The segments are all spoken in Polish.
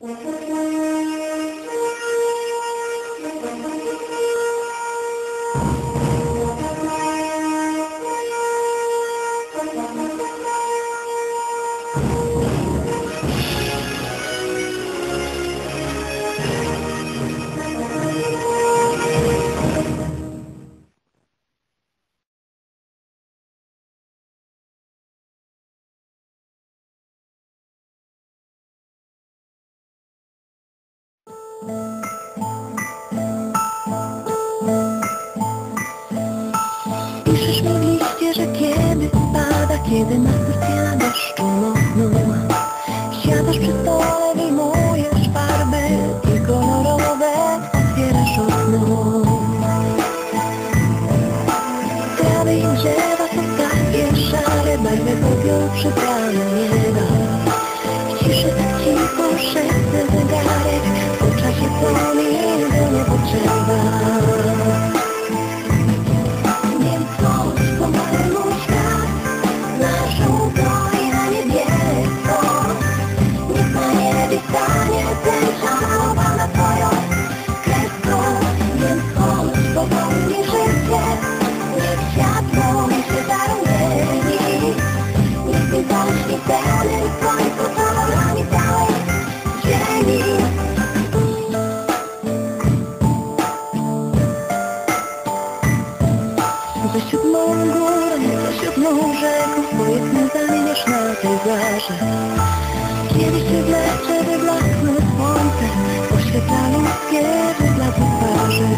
我就说 Piszesz mi w liście, że kiedy pada, kiedy na serce na deszczu mocno Siadasz przy stole, wyjmujesz farby i kolorowe otwierasz okno. Trawy i drzewa są takie szare, barwy popiół przyprawy Zaśród mą górę, zaśród mą rzeką Swoje sny zamieniasz na Kiedyś się wlecze wyblasne słońce Oświetla ludzkie wyblasne twarze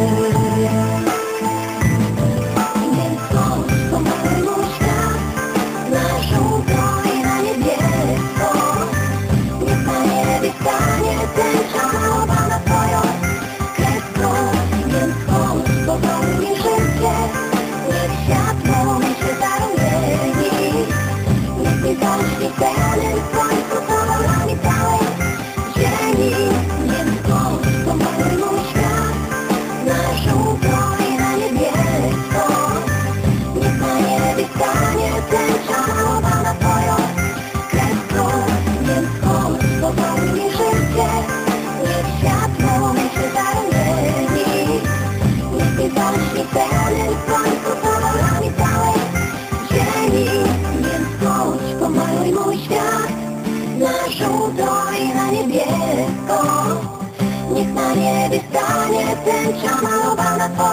na żółto i na niebiesko Niech na niebie stanie tęcza malowana twoja